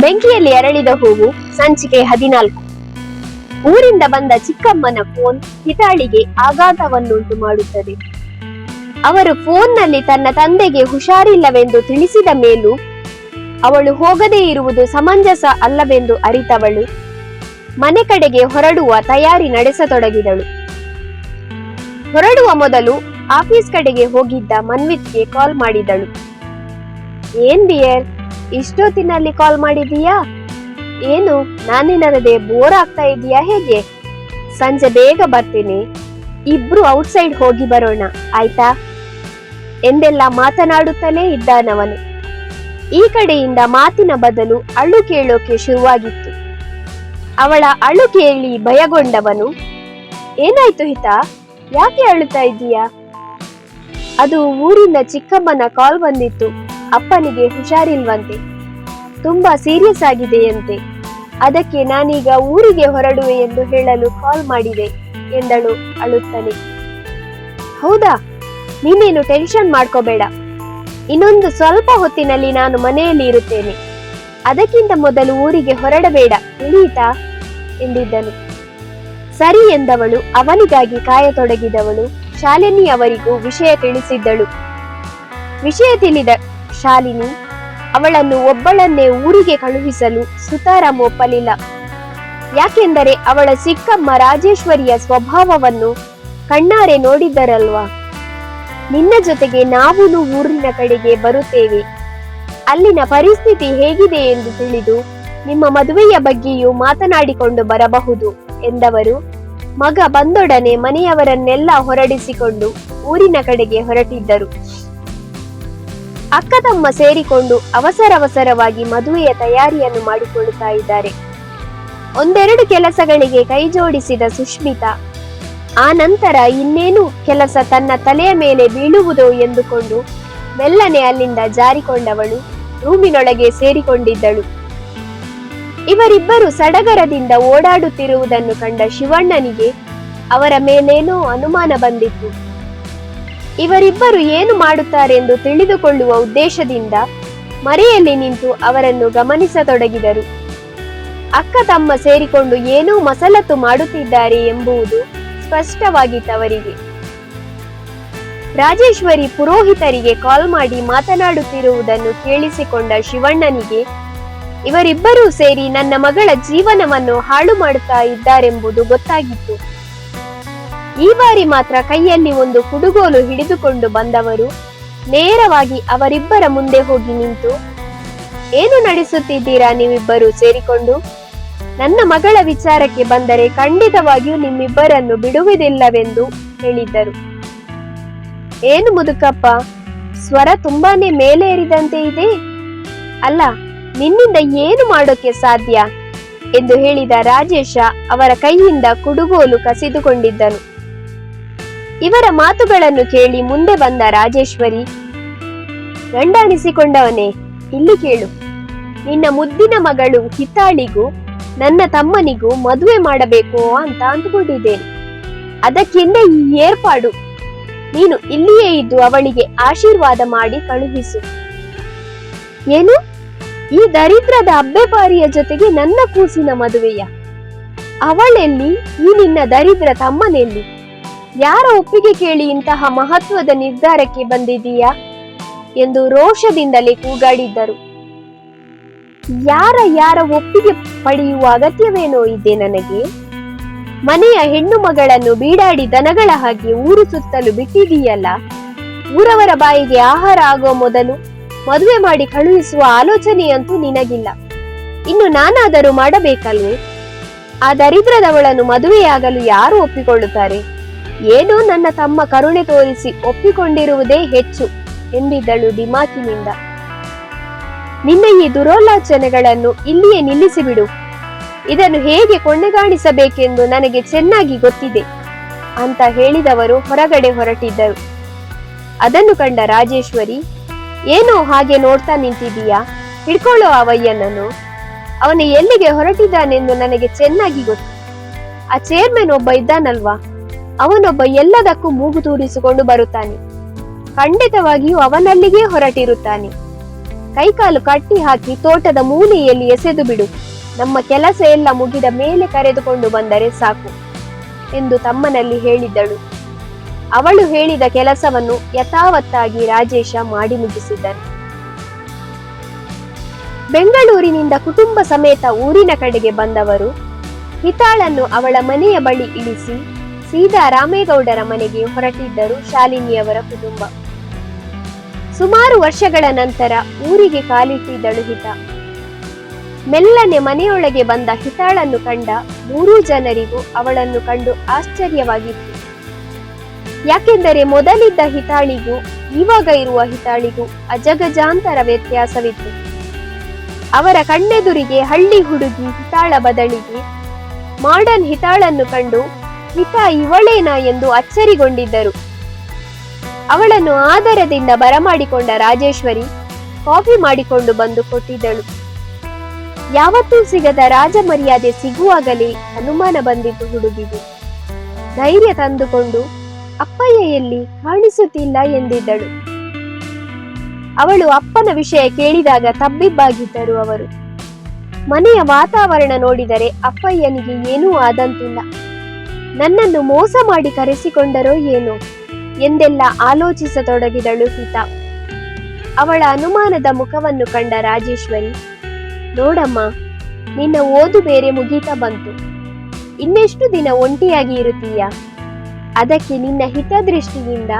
ಬೆಂಕಿಯಲ್ಲಿ ಅರಳಿದ ಹೂವು ಸಂಚಿಕೆ ಹದಿನಾಲ್ಕು. ಊರಿಂದ ಬಂದ ಚಿಕ್ಕಮ್ಮನ ಫೋನ್ ಹಿತಾಳಿಗೆ ಆಘಾತವನ್ನುಂಟು ಮಾಡುತ್ತದೆ. ಅವರು ಫೋನ್ನಲ್ಲಿ ತನ್ನ ತಂದೆಗೆ ಹುಷಾರಿಲ್ಲವೆಂದು ತಿಳಿಸಿದ ಮೇಲೂ, ಅವಳು ಹೋಗದೇ ಇರುವುದು ಸಮಂಜಸ ಅಲ್ಲವೆಂದು ಅರಿತವಳು. ಮನೆ ಕಡೆಗೆ ಹೊರಡುವ ತಯಾರಿ ನಡೆಸತೊಡಗಿದಳು. ಹೊರಡುವ ಮೊದಲು ಆಫೀಸ್ ಕಡೆಗೆ ಹೋಗಿದ್ದ ಮನ್ವಿತ್ಗೆ ಕಾಲ್ ಮಾಡಿದಳು. ಏನ್ ಬಿಯರ್? ಇಷ್ಟೊತ್ತಿನಲ್ಲಿ ಕಾಲ್ ಮಾಡಿದೀಯಾ ಏನು ನಾನೇನರದೆ ಬೋರ್ ಆಗ್ತಾ ಇದೀಯಾ ಹೇಗೆ? ಸಂಜೆ ಬೇಗ ಬರ್ತೀನಿ. ಇಬ್ರು ಔಟ್ಸೈಡ್ ಹೋಗಿ ಬರೋಣ, ಆಯ್ತಾ? ಎಂದೆಲ್ಲ ಮಾತನಾಡುತ್ತಲೇ ಇದ್ದಾನವನು. ಈ ಕಡೆಯಿಂದ ಮಾತಿನ ಬದಲು ಅಳು ಕೇಳೋಕೆ ಶುರುವಾಗಿತ್ತು. ಅವಳ ಅಳು ಕೇಳಿ ಭಯಗೊಂಡವನು, ಏನಾಯ್ತು ಹಿತ? ಯಾಕೆ ಅಳುತ್ತಾ ಇದ್ದೀಯಾ? ಅದು ಊರಿಂದ ಚಿಕ್ಕಮ್ಮನ ಕಾಲ್ ಬಂದಿತ್ತು. ಅಪ್ಪನಿಗೆ ಹುಷಾರಿಲ್ವಂತೆ. ತುಂಬಾ ಸೀರಿಯಸ್ ಆಗಿದೆಯಂತೆ. ಅದಕ್ಕೆ ನಾನೀಗ ಊರಿಗೆ ಹೊರಡುವೆ ಎಂದು ಹೇಳಲು ಕಾಲ್ ಮಾಡಿದೆ, ಎಂದಳು ಅಳುತ್ತನೆ ಹೌದಾ? ನೀನೇನು ಟೆನ್ಷನ್ ಮಾಡ್ಕೋಬೇಡ. ಇನ್ನೊಂದು ಸ್ವಲ್ಪ ಹೊತ್ತಿನಲ್ಲಿ ನಾನು ಮನೆಯಲ್ಲಿ ಇರುತ್ತೇನೆ. ಅದಕ್ಕಿಂತ ಮೊದಲು ಊರಿಗೆ ಹೊರಡಬೇಡ, ತಿಳಿಯಿತಾ? ಎಂದಿದ್ದನು. ಸರಿ ಎಂದವಳು, ಅವನಿಗಾಗಿ ಕಾಯತೊಡಗಿದವಳು ಶಾಲಿನಿ ಅವರಿಗೂ ವಿಷಯ ತಿಳಿಸಿದ್ದಳು. ವಿಷಯ ತಿಳಿದ ಶಾಲಿನಿ, ಅವಳನ್ನು ಒಬ್ಬಳನ್ನೇ ಊರಿಗೆ ಕಳುಹಿಸಲು ಸುತಾರಾಮ್ ಒಪ್ಪಲಿಲ್ಲ ಯಾಕೆಂದರೆ ಅವಳ ಚಿಕ್ಕಮ್ಮ ರಾಜೇಶ್ವರಿಯ ಸ್ವಭಾವವನ್ನು ಕಣ್ಣಾರೆ ನೋಡಿದ್ದರಲ್ವಾ? ನಿನ್ನ ಜೊತೆಗೆ ನಾವೂ ಊರಿನ ಕಡೆಗೆ ಬರುತ್ತೇವೆ. ಅಲ್ಲಿನ ಪರಿಸ್ಥಿತಿ ಹೇಗಿದೆ ಎಂದು ತಿಳಿದು ನಿಮ್ಮ ಮದುವೆಯ ಬಗ್ಗೆಯೂ ಮಾತನಾಡಿಕೊಂಡು ಬರಬಹುದು, ಎಂದವರು ಮಗ ಬಂದೊಡನೆ ಮನೆಯವರನ್ನೆಲ್ಲ ಹೊರಡಿಸಿಕೊಂಡು ಊರಿನ ಕಡೆಗೆ ಹೊರಟಿದ್ದರು. ಅಕ್ಕ ತಮ್ಮ ಸೇರಿಕೊಂಡು ಅವಸರವಸರವಾಗಿ ಮದುವೆಯ ತಯಾರಿಯನ್ನು ಮಾಡಿಕೊಳ್ಳುತ್ತಾ ಇದ್ದಾರೆ. ಒಂದೆರಡು ಕೆಲಸಗಳಿಗೆ ಕೈ ಜೋಡಿಸಿದ ಸುಷ್ಮಿತಾ ಆ ನಂತರ ಇನ್ನೇನು ಕೆಲಸ ತನ್ನ ತಲೆಯ ಮೇಲೆ ಬೀಳುವುದೋ ಎಂದುಕೊಂಡು ಮೆಲ್ಲನೆ ಅಲ್ಲಿಂದ ಜಾರಿಕೊಂಡವಳು, ರೂಮಿನೊಳಗೆ ಸೇರಿಕೊಂಡಿದ್ದಳು. ಇವರಿಬ್ಬರು ಸಡಗರದಿಂದ ಓಡಾಡುತ್ತಿರುವುದನ್ನು ಕಂಡ ಶಿವಣ್ಣನಿಗೆ ಅವರ ಮೇಲೇನೋ ಅನುಮಾನ ಬಂದಿತ್ತು. ಇವರಿಬ್ಬರು ಏನು ಮಾಡುತ್ತಾರೆಂದು ತಿಳಿದುಕೊಳ್ಳುವ ಉದ್ದೇಶದಿಂದ ಮರೆಯಲ್ಲಿ ನಿಂತು ಅವರನ್ನು ಗಮನಿಸತೊಡಗಿದರು. ಅಕ್ಕ ತಮ್ಮ ಸೇರಿಕೊಂಡು ಏನೂ ಮಸಲತ್ತು ಮಾಡುತ್ತಿದ್ದಾರೆ ಎಂಬುದು ಸ್ಪಷ್ಟವಾಗಿತ್ತವರಿಗೆ ರಾಜೇಶ್ವರಿ ಪುರೋಹಿತರಿಗೆ ಕಾಲ್ ಮಾಡಿ ಮಾತನಾಡುತ್ತಿರುವುದನ್ನು ಕೇಳಿಸಿಕೊಂಡ ಶಿವಣ್ಣನಿಗೆ, ಇವರಿಬ್ಬರೂ ಸೇರಿ ನನ್ನ ಮಗಳ ಜೀವನವನ್ನು ಹಾಳು ಮಾಡುತ್ತಾ ಇದ್ದಾರೆಂಬುದು ಗೊತ್ತಾಗಿತ್ತು. ಈ ಬಾರಿ ಮಾತ್ರ ಕೈಯಲ್ಲಿ ಒಂದು ಕುಡುಗೋಲು ಹಿಡಿದುಕೊಂಡು ಬಂದವರು ನೇರವಾಗಿ ಅವರಿಬ್ಬರ ಮುಂದೆ ಹೋಗಿ ನಿಂತು, ಏನು ನಡೆಸುತ್ತಿದ್ದೀರಾ ನೀವಿಬ್ಬರು ಸೇರಿಕೊಂಡು? ನನ್ನ ಮಗಳ ವಿಚಾರಕ್ಕೆ ಬಂದರೆ ಖಂಡಿತವಾಗಿಯೂ ನಿಮ್ಮಿಬ್ಬರನ್ನು ಬಿಡುವುದಿಲ್ಲವೆಂದು ಹೇಳಿದ್ದರು ಏನು ಮುದುಕಪ್ಪ, ಸ್ವರ ತುಂಬಾನೇ ಮೇಲೇರಿದಂತೆ ಇದೆ? ಅಲ್ಲ, ನಿನ್ನಿಂದ ಏನು ಮಾಡೋಕೆ ಸಾಧ್ಯ? ಎಂದು ಹೇಳಿದ ರಾಜೇಶ ಅವರ ಕೈಯಿಂದ ಕುಡುಗೋಲು ಕಸಿದುಕೊಂಡಿದ್ದನು. ಇವರ ಮಾತುಗಳನ್ನು ಕೇಳಿ ಮುಂದೆ ಬಂದ ರಾಜೇಶ್ವರಿ ಗಂಡಾಣಿಸಿಕೊಂಡವನೇ ಇಲ್ಲಿ ಕೇಳು. ನಿನ್ನ ಮುದ್ದಿನ ಮಗಳು ಹಿತಾಳಿಗೂ, ನನ್ನ ತಮ್ಮನಿಗೂ ಮದುವೆ ಮಾಡಬೇಕು ಅಂತ ಅಂದ್ಕೊಂಡಿದ್ದೇನೆ. ಅದಕ್ಕಿಂತ ಈ ಏರ್ಪಾಡು ನೀನು ಇಲ್ಲಿಯೇ ಇದ್ದು ಅವಳಿಗೆ ಆಶೀರ್ವಾದ ಮಾಡಿ ಕಳುಹಿಸು. ಏನು? ಈ ದರಿದ್ರದ ಅಬ್ಬೆಪಾರಿಯ ಜೊತೆಗೆ ನನ್ನ ಕೂಸಿನ ಮದುವೆಯ? ಅವಳೆಲ್ಲಿ? ಈ ನಿನ್ನ ದರಿದ್ರ ತಮ್ಮನೆಲ್ಲಿ? ಯಾರ ಒಪ್ಪಿಗೆ ಕೇಳಿ ಇಂತಹ ಮಹತ್ವದ ನಿರ್ಧಾರಕ್ಕೆ ಬಂದಿದೀಯಾ ಎಂದು ರೋಷದಿಂದಲೇ ಕೂಗಾಡಿದ್ದರು. ಯಾರ ಯಾರ ಒಪ್ಪಿಗೆ ಪಡೆಯುವ ಅಗತ್ಯವೇನೋ ಇದೆ ನನಗೆ? ಮನೆಯ ಹೆಣ್ಣು ಮಗಳನ್ನು ಬೀಡಾಡಿ ದನಗಳ ಹಾಗೆ ಊರು ಸುತ್ತಲು ಬಿಟ್ಟಿದೀಯಲ್ಲ ಊರವರ ಬಾಯಿಗೆ ಆಹಾರ ಆಗೋ ಮೊದಲು ಮದುವೆ ಮಾಡಿ ಕಳುಹಿಸುವ ಆಲೋಚನೆಯಂತೂ ನಿನಗಿಲ್ಲ. ಇನ್ನು ನಾನಾದರೂ ಮಾಡಬೇಕಲ್ವೇ? ಆ ದರಿದ್ರದವಳನ್ನು ಮದುವೆಯಾಗಲು ಯಾರು ಒಪ್ಪಿಕೊಳ್ಳುತ್ತಾರೆ? ಏನೋ ನನ್ನ ತಮ್ಮ ಕರುಣೆ ತೋರಿಸಿ ಒಪ್ಪಿಕೊಂಡಿರುವುದೇ ಹೆಚ್ಚು ಎಂದಿದ್ದಳು ದಿಮಾಕಿನಿಂದ. ನಿನ್ನ ಈ ದುರೋಲಾಚನೆಗಳನ್ನು ಇಲ್ಲಿಯೇ ನಿಲ್ಲಿಸಿಬಿಡು. ಇದನ್ನು ಹೇಗೆ ಕೊನೆಗಾಣಿಸಬೇಕೆಂದು ನನಗೆ ಚೆನ್ನಾಗಿ ಗೊತ್ತಿದೆ ಅಂತ ಹೇಳಿದವರು ಹೊರಗಡೆ ಹೊರಟಿದ್ದರು. ಅದನ್ನು ಕಂಡ ರಾಜೇಶ್ವರಿ, ಏನೋ ಹಾಗೆ ನೋಡ್ತಾ ನಿಂತಿದೀಯಾ ಹಿಡ್ಕೊಳ್ಳೋ ಅವಯ್ಯನನ್ನು. ಅವನು ಎಲ್ಲಿಗೆ ಹೊರಟಿದ್ದಾನೆಂದು ನನಗೆ ಚೆನ್ನಾಗಿ ಗೊತ್ತು. ಆ ಚೇರ್ಮನ್ ಒಬ್ಬ ಇದ್ದಾನಲ್ವಾ? ಅವನೊಬ್ಬ ಎಲ್ಲದಕ್ಕೂ ಮೂಗು ತೂರಿಸಿಕೊಂಡು ಬರುತ್ತಾನೆ. ಖಂಡಿತವಾಗಿಯೂ ಅವನಲ್ಲಿಗೆ ಹೊರಟಿರುತ್ತಾನೆ. ಕೈಕಾಲು ಕಟ್ಟಿ ಹಾಕಿ ತೋಟದ ಮೂಲೆಯಲ್ಲಿ ಎಸೆದು ಬಿಡು. ನಮ್ಮ ಕೆಲಸ ಎಲ್ಲ ಮುಗಿದ ಮೇಲೆ ಕರೆದುಕೊಂಡು ಬಂದರೆ ಸಾಕು, ಎಂದು ತಮ್ಮನಲ್ಲಿ ಹೇಳಿದ್ದಳು. ಅವಳು ಹೇಳಿದ ಕೆಲಸವನ್ನು ಯಥಾವತ್ತಾಗಿ ರಾಜೇಶ ಮಾಡಿ ಮುಗಿಸಿದ್ದನು ಬೆಂಗಳೂರಿನಿಂದ ಕುಟುಂಬ ಸಮೇತ ಊರಿನ ಕಡೆಗೆ ಬಂದವರು ಹಿತಾಳನ್ನು ಅವಳ ಮನೆಯ ಬಳಿ ಇಳಿಸಿ ಸೀದಾ ರಾಮೇಗೌಡರ ಮನೆಗೆ ಹೊರಟಿದ್ದರು ಶಾಲಿನಿಯವರ ಕುಟುಂಬ. ಸುಮಾರು ವರ್ಷಗಳ ನಂತರ ಊರಿಗೆ ಕಾಲಿಟ್ಟಿದ್ದಳು ಹಿತ ಮೆಲ್ಲನೆ ಮನೆಯೊಳಗೆ ಬಂದ ಹಿತಾಳನ್ನು ಕಂಡ ಮೂರೂ ಜನರಿಗೂ ಅವಳನ್ನು ಕಂಡು ಆಶ್ಚರ್ಯವಾಗಿತ್ತು. ಯಾಕೆಂದರೆ ಮೊದಲಿದ್ದ ಹಿತಾಳಿಗೂ, ಇವಾಗ ಇರುವ ಹಿತಾಳಿಗೂ ಅಜಗಜಾಂತರ ವ್ಯತ್ಯಾಸವಿತ್ತು. ಅವರ ಕಣ್ಣೆದುರಿಗೆ ಹಳ್ಳಿ ಹುಡುಗಿ ಹಿತಾಳ ಬದಲಿಗೆ ಮಾಡರ್ನ್ ಹಿತಾಳನ್ನು ಕಂಡು ಹಿತ ಇವಳೇನಾ ಎಂದು ಅಚ್ಚರಿಗೊಂಡಿದ್ದರು. ಅವಳನ್ನು ಆದರದಿಂದ ಬರಮಾಡಿಕೊಂಡ ರಾಜೇಶ್ವರಿ ಕಾಫಿ ಮಾಡಿಕೊಂಡು ಬಂದು ಕೊಟ್ಟಿದ್ದಳು. ಯಾವತ್ತೂ ಸಿಗದ ರಾಜ ಮರ್ಯಾದೆ ಸಿಗುವಾಗಲೇ ಅನುಮಾನ ಬಂದಿತು ಹುಡುಗಿಗೆ. ಧೈರ್ಯ ತಂದುಕೊಂಡು ಅಪ್ಪಯ್ಯ ಎಲ್ಲಿ ಕಾಣಿಸುತ್ತಿಲ್ಲ ಎಂದಿದ್ದಳು. ಅವಳು ಅಪ್ಪನ ವಿಷಯ ಕೇಳಿದಾಗ ತಬ್ಬಿಬ್ಬಾಗಿದ್ದರು ಅವರು. ಮನೆಯ ವಾತಾವರಣ ನೋಡಿದರೆ ಅಪ್ಪಯ್ಯನಿಗೆ ಏನೂ ಆದಂತಿಲ್ಲ. ನನ್ನನ್ನು ಮೋಸ ಮಾಡಿ ಕರೆಸಿಕೊಂಡರೋ ಏನೋ? ಎಂದೆಲ್ಲ ಆಲೋಚಿಸತೊಡಗಿದಳು ಹಿತ. ಅವಳ ಅನುಮಾನದ ಮುಖವನ್ನು ಕಂಡ ರಾಜೇಶ್ವರಿ, ನೋಡಮ್ಮ, ನಿನ್ನ ಓದು ಬೇರೆ ಮುಗೀತಾ ಬಂತು. ಇನ್ನೆಷ್ಟು ದಿನ ಒಂಟಿಯಾಗಿ ಇರುತ್ತೀಯ? ಅದಕ್ಕೆ ನಿನ್ನ ಹಿತದೃಷ್ಟಿಯಿಂದ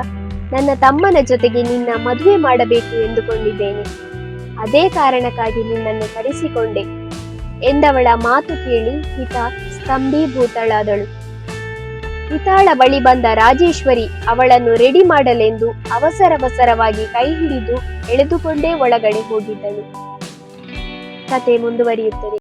ನನ್ನ ತಮ್ಮನ ಜೊತೆಗೆ ನಿನ್ನ ಮದುವೆ ಮಾಡಬೇಕು ಎಂದುಕೊಂಡಿದ್ದೇನೆ. ಅದೇ ಕಾರಣಕ್ಕಾಗಿ ನಿನ್ನನ್ನು ಕರೆಸಿಕೊಂಡೆ, ಎಂದವಳ ಮಾತು ಕೇಳಿ ಹಿತ ಸ್ತಂಭೀಭೂತಳಾದಳು ಹಿತಾಳ ಬಳಿ ಬಂದ ರಾಜೇಶ್ವರಿ ಅವಳನ್ನು ರೆಡಿ ಮಾಡಲೆಂದು ಅವಸರವಸರವಾಗಿ ಕೈ ಹಿಡಿದು ಎಳೆದುಕೊಂಡೇ ಒಳಗಡೆ ಹೋಗಿದ್ದಳು. ಕತೆ ಮುಂದುವರಿಯುತ್ತದೆ.